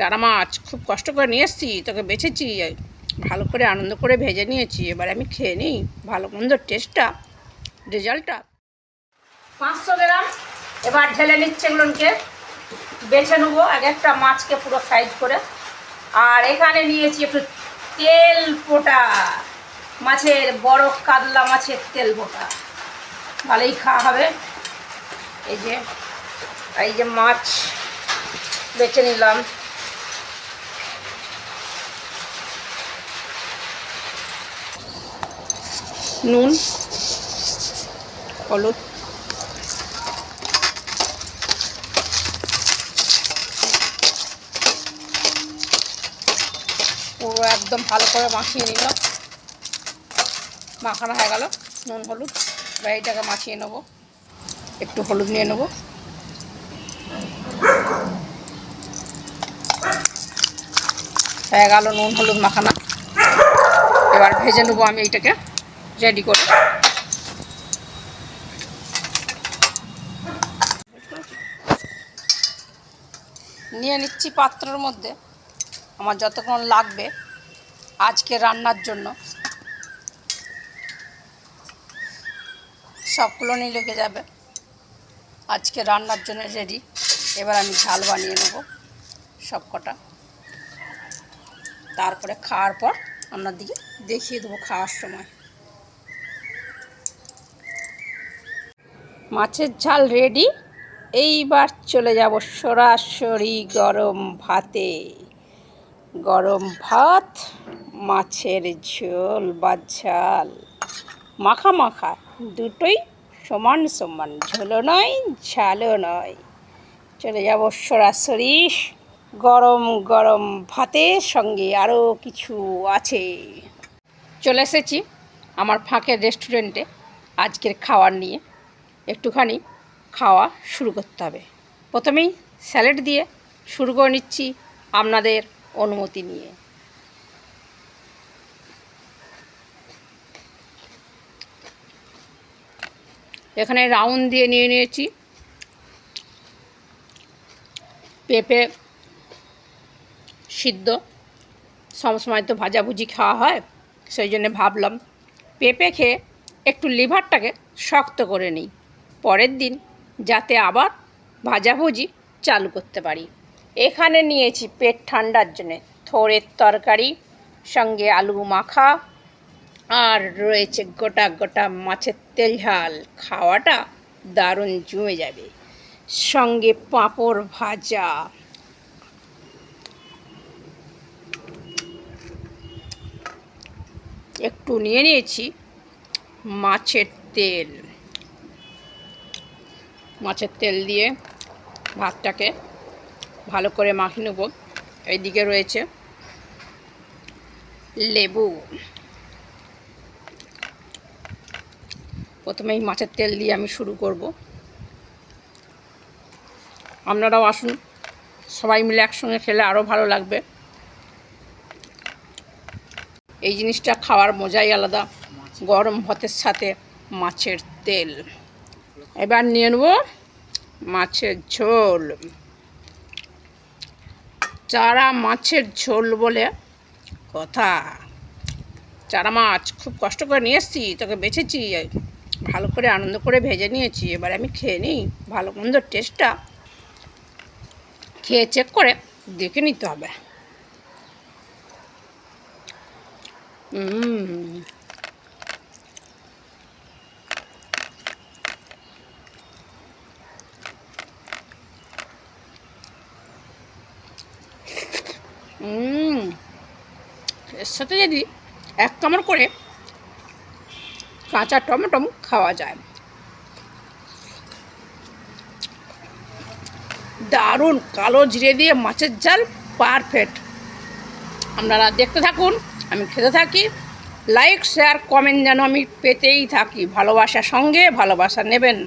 চারা মাছ খুব কষ্ট করে নিয়ে এসেছি, তোকে বেছেছি, ভালো করে আনন্দ করে ভেজে নিয়েছি, এবার আমি খেয়ে নিই, ভালো মন্দ টেস্টটা রেজাল্টটা। পাঁচশো গ্রাম, এবার ঢেলে নিচ্ছে এগুলোকে, বেছে নেব, এক একটা মাছকে পুরো সাইজ করে। আর এখানে নিয়েছি একটু তেল পোটা, মাছের বড় কাতলা মাছের তেল পোটা। ভালোই খাওয়া হবে। এই যে এই যে মাছ বেছে নিলাম। নুন, হলুদ। পুরো একদম ভালো করে মাখিয়ে নিলাম মাখানো হয়ে গেল, নুন, হলুদ। এবার মাখিয়ে নেব। একটু হলুদ নিয়ে নেব। হয়ে গেল নুন, হলুদ মাখানা। এবার ভেজে নেব আমি এইটাকে। রেডি করে নিয়ে নিচ্ছি পাত্রর মধ্যে। আমার যতক্ষণ লাগবে আজকে রান্নার জন্য। সবগুলো নিয়ে লেগে যাবে। আজকে রান্নার জন্য রেডি এবার আমি ঝাল বানিয়ে নেব সব কটা তারপরে খাওয়ার পর আপনার দিকে দেখিয়ে দেবো খাওয়ার সময়। মাছের ঝাল রেডি এইবার চলে যাব সরাসরি গরম ভাতে। গরম ভাত, মাছের ঝোল বা ঝাল। মাখা মাখা, দুটোই সমান সমান, ঝোলও নয়, ঝালও নয়। চলে যাব সরাসরি গরম গরম ভাতের সঙ্গে আরও কিছু আছে। চলে এসেছি আমার ফাঁকের রেস্টুরেন্টে আজকের খাওয়ার নিয়ে। একটুখানি খাওয়া শুরু করতে হবে। প্রথমেই স্যালাড দিয়ে শুরু করে নিচ্ছি আপনাদের অনুমতি নিয়ে। এখানে রাউন্ড দিয়ে নিয়ে নিয়েছি। পেঁপে সিদ্ধ। সবসময় তো ভাজাভুজি খাওয়া হয়, সেই জন্য ভাবলাম পেঁপে খেয়ে একটু লিভারটাকে শক্ত করে নিই। পরের দিন যাতে আবার ভাজাভুজি চালু করতে পারি। এখানে নিয়েছি পেট ঠান্ডার জন্যে থোড়ের তরকারি, সঙ্গে আলু মাখা, আর রয়েছে গোটা গোটা মাছের তেল ঝাল। খাওয়াটা দারুণ জমে যাবে। সঙ্গে পাঁপড় ভাজা। একটু নিয়ে নিয়েছি মাছের তেল। মাছের তেল দিয়ে ভাতটাকে ভালো করে মাখিয়ে নেব। এইদিকে রয়েছে লেবু। প্রথমেই মাছের তেল দিয়ে আমি শুরু করব। আপনারাও আসুন, সবাই মিলে একসঙ্গে খেলে আরও ভালো লাগবে। এই জিনিসটা খাওয়ার মজাই আলাদা, গরম ভাতের সাথে মাছের তেল। এবার নিয়ে নেব মাছের ঝোল। চারা মাছের ঝোল বলে কথা। চারা মাছ খুব কষ্ট করে নিয়ে এসেছি, তোকে বেছেছি, ভালো করে আনন্দ করে ভেজে নিয়েছি, এবার আমি খেয়ে নিই, ভালো মন্দ টেস্টটা খেয়ে চেক করে দেখে নিতে হবে। হুম এর সাথে যদি এক কামড় করে কাঁচা টমেটো খাওয়া যায়। দারুণ কালো জিরে দিয়ে মাছের ঝাল পারফেক্ট আপনারা দেখতে থাকুন, আমি খেতে থাকি। লাইক শেয়ার কমেন্ট যেন আমি পেতেই থাকি। ভালোবাসার সঙ্গে ভালোবাসা নেবেন।